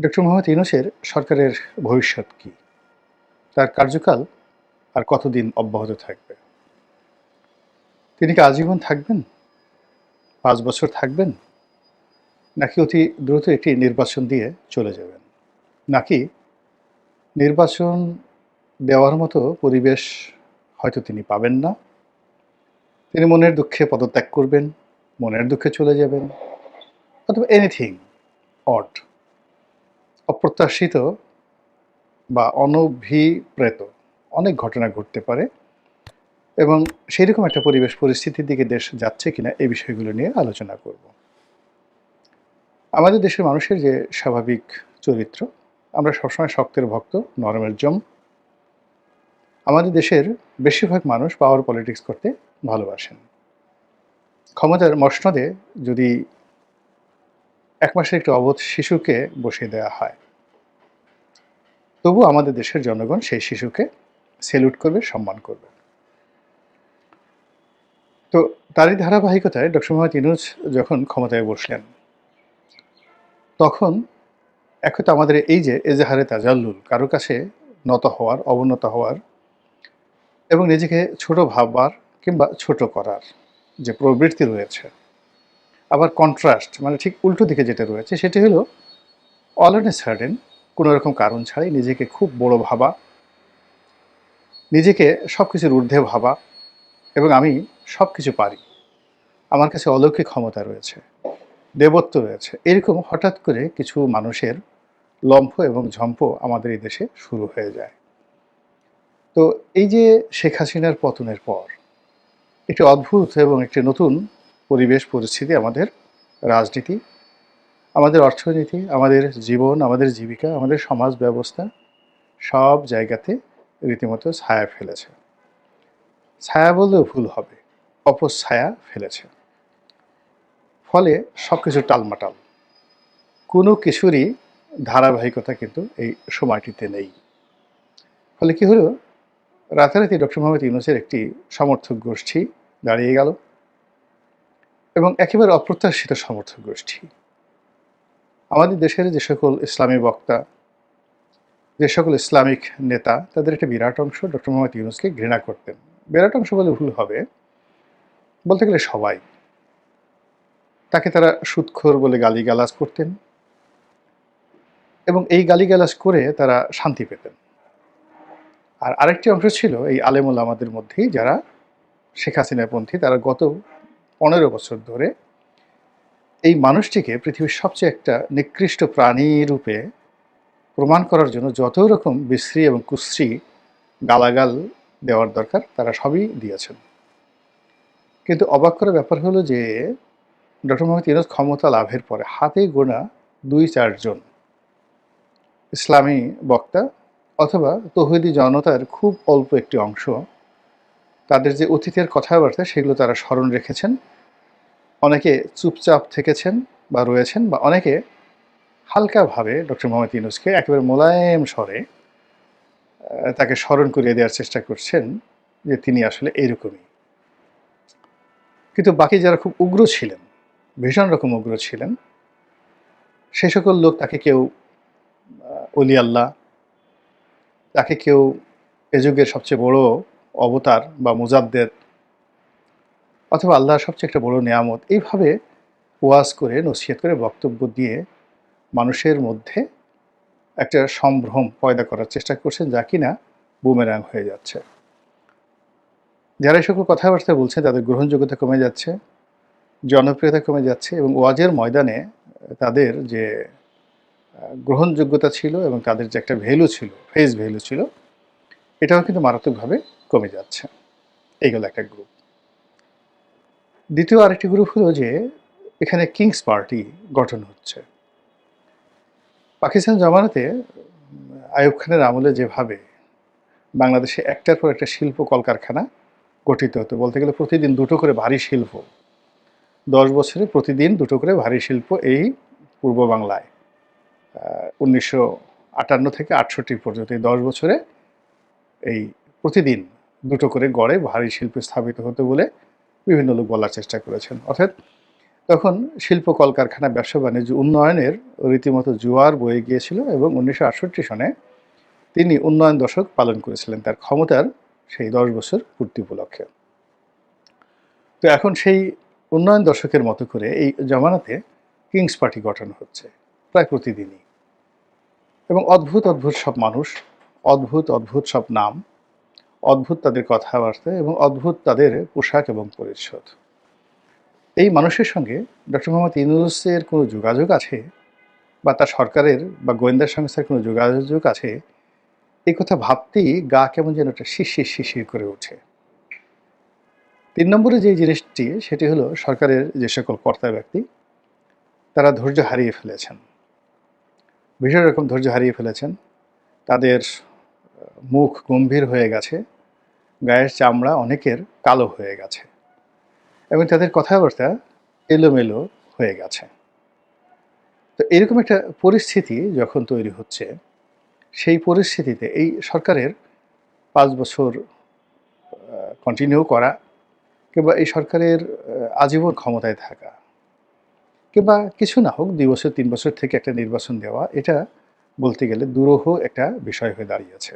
Doctor Mohammad ইউনুসের সরকারের ভবিষ্যৎ কি? তার কার্যকাল আর কতদিন অব্যাহত থাকবে? তিনি কি আজীবন থাকবেন? পাঁচ বছর থাকবেন? নাকি অতি দ্রুত একটি নির্বাচন দিয়ে চলে যাবেন? নাকি নির্বাচন দেওয়ার মতো পরিবেশ হয়তো তিনি পাবেন না? তিনি মনের দুঃখে পদত্যাগ করবেন, মনের দুঃখে চলে যাবেন, অথবা এনিথিং অড অপ্রত্যাশিত বা অনভিপ্রেত অনেক ঘটনা ঘটতে পারে এবং সেই রকম একটা পরিবেশ পরিস্থিতির দিকে দেশ যাচ্ছে কিনা এই বিষয়গুলো নিয়ে আলোচনা করব। আমাদের দেশের মানুষের যে স্বাভাবিক চরিত্র, আমরা সবসময় শক্তের ভক্ত, নরমের জম। আমাদের দেশের বেশিরভাগ মানুষ পাওয়ার পলিটিক্স করতে ভালোবাসেন। ক্ষমতার মসনদে যদি এক মাসের একটি অবোধ শিশুকে বসিয়ে দেওয়া হয়। তবু আমাদের দেশের জনগণ সেই শিশুকে সেলুট করবে, সম্মান করবে। তো তারই ধারাবাহিকতায় ডক্টর মোহাম্মদ ইনুজ যখন ক্ষমতায় বসলেন, তখন এখন তো আমাদের এই যে এজাহারে তাজাল্লুল, কারও কাছে নত হওয়ার, অবনত হওয়ার এবং নিজেকে ছোট ভাববার কিংবা ছোট করার যে প্রবৃত্তি রয়েছে আবার কন্ট্রাস্ট মানে ঠিক উল্টো দিকে যেটা রয়েছে, সেটি হলো অল অ্যান্ড সার্ডেন কোনো রকম কারণ ছাড়াই নিজেকে খুব বড় ভাবা, নিজেকে সব কিছুর ঊর্ধ্বে ভাবা, এবং আমি সব কিছু পারি। আমার কাছে অলৌকিক ক্ষমতা রয়েছে, দেবত্ব রয়েছে, এরকম হঠাৎ করে কিছু মানুষের লম্ফ এবং ঝম্প আমাদের এই দেশে শুরু হয়ে যায়। তো এই যে শেখ হাসিনার পতনের পর, একটি অদ্ভুত এবং একটি নতুন পরিবেশ পরিস্থিতি আমাদের রাজনীতি, আমাদের অর্থনীতি, আমাদের জীবন, আমাদের জীবিকা, আমাদের সমাজ ব্যবস্থা সব জায়গাতে রীতিমতো ছায়া ফেলেছে। ছায়া বললেও ভুল হবে, অপছায়া ফেলেছে। ফলে সব কিছু টালমাটাল। কোনো কিছুরই ধারাবাহিকতা কিন্তু এই সময়টিতে নেই। ফলে কী হলো? রাতারাতি ডক্টর মোহাম্মদ ইউনুসের একটি সমর্থক গোষ্ঠী দাঁড়িয়ে গেল। এবং একেবারে অপ্রত্যাশিত সমর্থক গোষ্ঠী। আমাদের দেশের যে সকল ইসলামী বক্তা, যে সকল ইসলামিক নেতা, তাদের একটা বিরাট অংশ ডক্টর মোহাম্মদ ইউনুসকে ঘৃণা করতেন। বিরাট অংশ বলে ভুল হবে। বলতে গেলে সবাই। তাকে তারা সুৎখোর বলে গালিগালাজ করতেন। এবং এই গালিগালাজ করে তারা শান্তি পেতেন। আর আরেকটি অংশ ছিল এই আলেমুল আমাদের মধ্যেই যারা শেখ হাসিনাপন্থী তারা গত পনেরো বছর ধরে এই মানুষটিকে পৃথিবীর সবচেয়ে একটা নিকৃষ্ট প্রাণী রূপে প্রমাণ করার জন্য যত রকম বিশ্রী এবং কুশ্রী গালাগাল দেওয়ার দরকার তারা সবই দিয়েছেন। কিন্তু অবাক করার ব্যাপার হলো যে ডক্টর মোহাম্মদ ইউনুস ক্ষমতা লাভের পরে হাতে গোনা দুই চারজন ইসলামী বক্তা অথবা তহিদি জনতার খুব অল্প একটি অংশ তাদের যে অতীতের কথাবার্তা সেগুলো তারা স্মরণ রেখেছেন। অনেকে চুপচাপ থেকেছেন বা রয়েছেন বা অনেকে হালকাভাবে ডক্টর মোহাম্মদ ইউনুসকে একেবারে মোলায়েম স্বরে তাকে স্মরণ করিয়ে দেওয়ার চেষ্টা করছেন যে তিনি আসলে এইরকমই কিন্তু বাকি যারা খুব উগ্র ছিলেন, ভীষণ রকম উগ্র ছিলেন, সে সকল লোক তাকে কেউ অলি আল্লাহ, তাকে কেউ এ যুগের সবচেয়ে বড় অবতার বা মুজাদ্দের অথবা আল্লাহর সবচেয়ে একটা বড় নিয়ামত, এইভাবে ওয়াজ করে, নসিহত করে বক্তব্য দিয়ে মানুষের মধ্যে একটা সম্ভ্রম পয়দা করার চেষ্টা করছেন যা কিনা বুমেরাং হয়ে যাচ্ছে। যারা এই সকল কথাবার্তা বলছে তাদের গ্রহণযোগ্যতা কমে যাচ্ছে, জনপ্রিয়তা কমে যাচ্ছে এবং ওয়াজের ময়দানে তাদের যে গ্রহণযোগ্যতা ছিল এবং তাদের যে একটা ভ্যালু ছিল ফেস ভ্যালু ছিল এটাও কিন্তু মারাত্মকভাবে কমে যাচ্ছে। এইগুলো একটা গ্রুপ দ্বিতীয় আরেকটি গ্রুপ হলো যে এখানে কিংস পার্টি গঠন হচ্ছে। পাকিস্তান জমানাতে উম, আইয়ুব খানের আমলে যেভাবে বাংলাদেশে একটার পর একটা শিল্প কলকারখানা গঠিত হতো বলতে গেলে প্রতিদিন দুটো করে ভারী শিল্প দশ বছরে প্রতিদিন দুটো করে ভারী শিল্প এই পূর্ব বাংলায় উনিশশো আটান্ন থেকে আটষট্টি পর্যন্ত এই দশ বছরে এই প্রতিদিন দুটো করে গড়ে ভারী শিল্প স্থাপিত হতো বলে বিভিন্ন লোক বলার চেষ্টা করেছেন। অর্থাৎ তখন শিল্প কলকারখানা ব্যবসা বাণিজ্য উন্নয়নের রীতিমতো জোয়ার বয়ে গিয়েছিল এবং উনিশশো আটষট্টি সনে তিনি উন্নয়ন দশক পালন করেছিলেন তার ক্ষমতার সেই দশ বছর পূর্তি উপলক্ষে। তো এখন সেই উন্নয়ন দশকের মতো করে এই জমানাতে কিংস পার্টি গঠন হচ্ছে, প্রায় প্রতিদিনই। এবং অদ্ভুত অদ্ভুত সব মানুষ অদ্ভুত অদ্ভুত সব নাম, অদ্ভুত তাদের কথাবার্তা এবং অদ্ভুত তাদের পোশাক এবং পরিচ্ছদ। এই মানুষের সঙ্গে ডক্টর মোহাম্মদ ইউনুসের কোনো যোগাযোগ আছে বা তার সরকারের বা গোয়েন্দা সংস্থার কোনো যোগাযোগ আছে? এই কথা ভাবতেই গা কেমন যেন একটা শিশির শিশির করে ওঠে তিন নম্বরে যে জিনিসটি, সেটি হলো সরকারের যে সকল কর্তা ব্যক্তি, তারা ধৈর্য হারিয়ে ফেলেছেন। ভীষণ রকম ধৈর্য হারিয়ে ফেলেছেন। তাদের মুখ গম্ভীর হয়ে গেছে, গায়ের চামড়া অনেকের কালো হয়ে গেছে এবং তাদের কথাবার্তা এলোমেলো হয়ে গেছে। তো এরকম একটা পরিস্থিতি যখন তৈরি হচ্ছে, সেই পরিস্থিতিতে এই সরকারের পাঁচ বছর কন্টিনিউ করা কিংবা এই সরকারের আজীবন ক্ষমতায় থাকা কিংবা কিছু না হোক দুই বছর, তিন বছর থেকে একটা নির্বাচন দেওয়া, এটা বলতে গেলে দুরূহ একটা বিষয় হয়ে দাঁড়িয়েছে।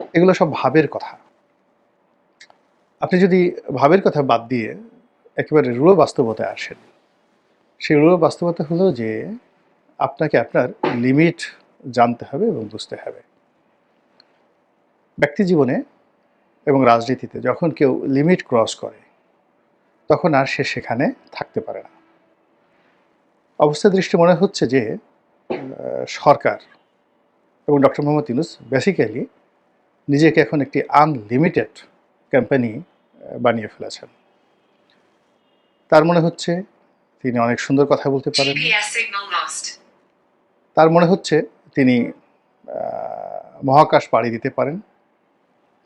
এগুলো সব ভাবের কথা। আপনি যদি ভাবের কথা বাদ দিয়ে একেবারে রূঢ় বাস্তবতায় আসেন, সেই রূঢ় বাস্তবতা হলো যে আপনাকে আপনার লিমিট জানতে হবে এবং বুঝতে হবে। ব্যক্তি জীবনে এবং রাজনীতিতে যখন কেউ লিমিট ক্রস করে, তখন আর সে সেখানে থাকতে পারে না। অবস্থা দৃষ্টি মনে হচ্ছে যে সরকার এবং ডক্টর মোহাম্মদ ইউনুস বেসিক্যালি নিজেকে এখন একটি আনলিমিটেড কোম্পানি বানিয়ে ফেলেছেন। তার মনে হচ্ছে তিনি অনেক সুন্দর কথা বলতে পারেন। তার মনে হচ্ছে তিনি মহাকাশ পাড়ি দিতে পারেন।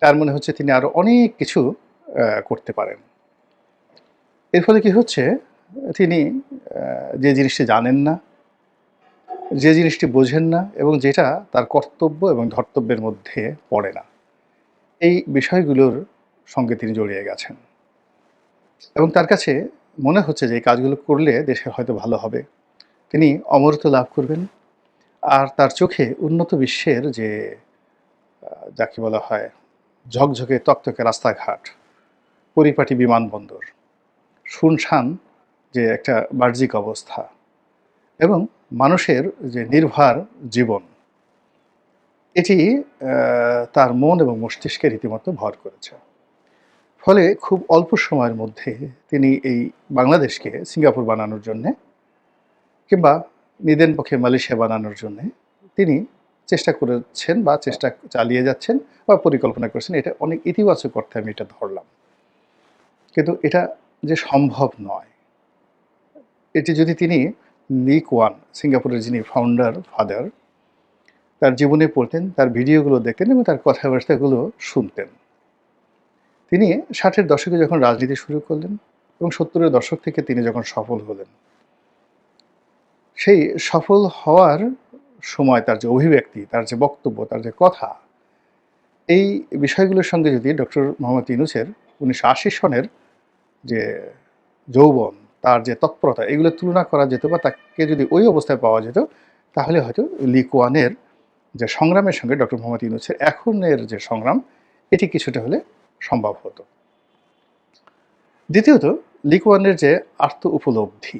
তার মনে হচ্ছে তিনি আরও অনেক কিছু করতে পারেন। এর ফলে কি হচ্ছে? তিনি যে জিনিসটি জানেন না যে জিনিসটি বোঝেন না এবং যেটা তার কর্তব্য এবং ধর্তব্যের মধ্যে পড়ে না। এই বিষয়গুলোর সঙ্গে তিনি জড়িয়ে গেছেন। এবং তার কাছে মনে হচ্ছে যে এই কাজগুলো করলে দেশের হয়তো ভালো হবে। তিনি অমরত্ব লাভ করবেন। আর তার চোখে উন্নত বিশ্বের যে যাকে বলা হয়, ঝকঝকে তকতকে রাস্তাঘাট, পরিপাটি বিমানবন্দর, শুনশান যে একটা বাহ্যিক অবস্থা এবং মানুষের যে নির্ভার জীবন, এটি তার মন এবং মস্তিষ্কে রীতিমতো ভর করেছে। ফলে খুব অল্প সময়ের মধ্যে তিনি এই বাংলাদেশকে সিঙ্গাপুর বানানোর জন্যে কিংবা নিদেন পক্ষে মালয়েশিয়া বানানোর জন্যে তিনি চেষ্টা করেছেন বা চেষ্টা চালিয়ে যাচ্ছেন বা পরিকল্পনা করেছেন। এটা অনেক ইতিবাচক অর্থে আমি এটা ধরলাম। কিন্তু এটা যে সম্ভব নয়, এটি যদি তিনি লি কোয়ান সিঙ্গাপুরের যিনি ফাউন্ডার ফাদার তার জীবনে পড়তেন, তার ভিডিওগুলো দেখতেন এবং তার কথাবার্তাগুলো শুনতেন। তিনি ষাটের দশকে যখন রাজনীতি শুরু করলেন এবং সত্তরের দশক থেকে তিনি যখন সফল হলেন, সেই সফল হওয়ার সময় তার যে অভিব্যক্তি, তার যে বক্তব্য, তার যে কথা, এই বিষয়গুলোর সঙ্গে যদি ডক্টর মোহাম্মদ ইনুসের উনিশশো আশি সনের যে যৌবন তার যে তৎপরতা, এগুলো তুলনা করা যেত বা তাকে যদি ওই অবস্থায় পাওয়া যেত, তাহলে হয়তো লিকোয়ানের যে সংগ্রামের সঙ্গে ডক্টর মোহাম্মদ ইউনুসের এখনের যে সংগ্রাম, এটি কিছুটা হলে সম্ভব হতো। দ্বিতীয়ত, লিকোয়ানের যে আর্থ উপলব্ধি,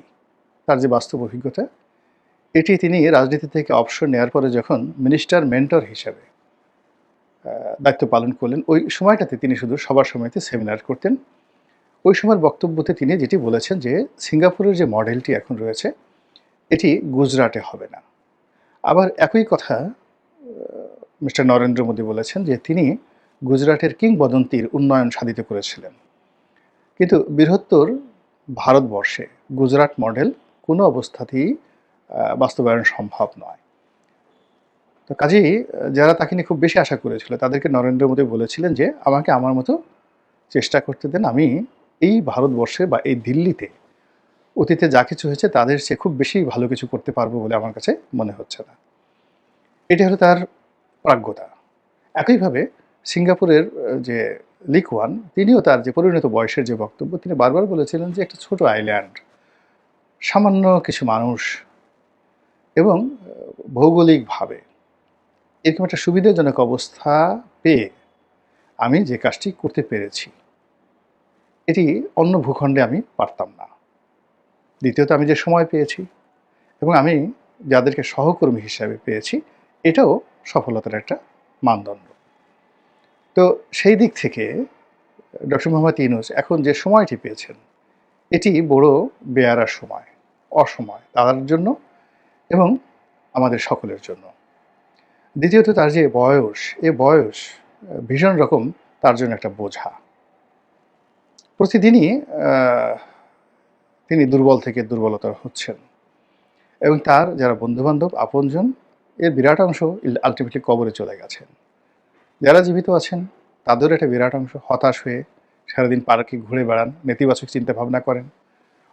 তার যে বাস্তব অভিজ্ঞতা, এটি তিনি রাজনীতি থেকে অবসর নেওয়ার পরে যখন মিনিস্টার মেন্টর হিসাবে দায়িত্ব পালন করলেন, ওই সময়টাতে তিনি শুধু সবার সময়তে সেমিনার করতেন। ওই সময়ের বক্তব্যতে তিনি যেটি বলেছেন যে, সিঙ্গাপুরের যে মডেলটি এখন রয়েছে, এটি গুজরাটে হবে না। আবার একই কথা মিস্টার নরেন্দ্র মোদী বলেছেন যে, তিনি গুজরাটের কিংবদন্তির উন্নয়ন সাধিত করেছিলেন। কিন্তু বৃহত্তর ভারতবর্ষে গুজরাট মডেল কোনো অবস্থাতেই বাস্তবায়ন সম্ভব নয়। তো কাজেই, যারা তাকে নিয়ে খুব বেশি আশা করেছিল, তাদেরকে নরেন্দ্র মোদী বলেছিলেন যে, আমাকে আমার মতো চেষ্টা করতে দেন, আমি এই ভারতবর্ষে বা এই দিল্লিতে অতীতে যা কিছু হয়েছে, তাদের সে খুব বেশি ভালো কিছু করতে পারব বলে আমার কাছে মনে হচ্ছে না। এটি হলো তার প্রাজ্ঞতা। একইভাবে সিঙ্গাপুরের যে লিকওয়ান তিনিও তার যে পরিণত বয়সের যে বক্তব্য, তিনি বারবার বলেছিলেন যে একটা ছোট আইল্যান্ড, সামান্য কিছু মানুষ এবং ভৌগোলিকভাবে এরকম একটা সুবিধাজনক অবস্থা পেয়ে আমি যে কাজটি করতে পেরেছি। এটি অন্য ভূখণ্ডে আমি পারতাম না। দ্বিতীয়ত, আমি যে সময় পেয়েছি এবং আমি যাদেরকে সহকর্মী হিসাবে পেয়েছি, এটাও সফলতার একটা মানদণ্ড। তো সেই দিক থেকে, ডক্টর মোহাম্মদ ইউনুস এখন যে সময়টি পেয়েছেন, এটি বড় বেয়ারার সময়, অসময় তাদের জন্য এবং আমাদের সকলের জন্য। দ্বিতীয়ত, তার যে বয়স, এ বয়স ভীষণ রকম তার জন্য একটা বোঝা। প্রতিদিনই তিনি দুর্বল থেকে দুর্বলতর হচ্ছেন। এবং তার যারা বন্ধুবান্ধব, আপনজন, এর বিরাট অংশ আলটিমেটলি কবরে চলে গেছেন। যারা জীবিত আছেন তাদের একটা বিরাট অংশ হতাশ হয়ে সারাদিন পার্কে ঘুরে বেড়ান, নেতিবাচক চিন্তা ভাবনা করেন,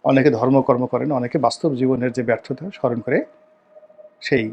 অনেকে ধর্মকর্ম করেন, অনেকে বাস্তব জীবনের যে ব্যর্থতা স্মরণ করে সেই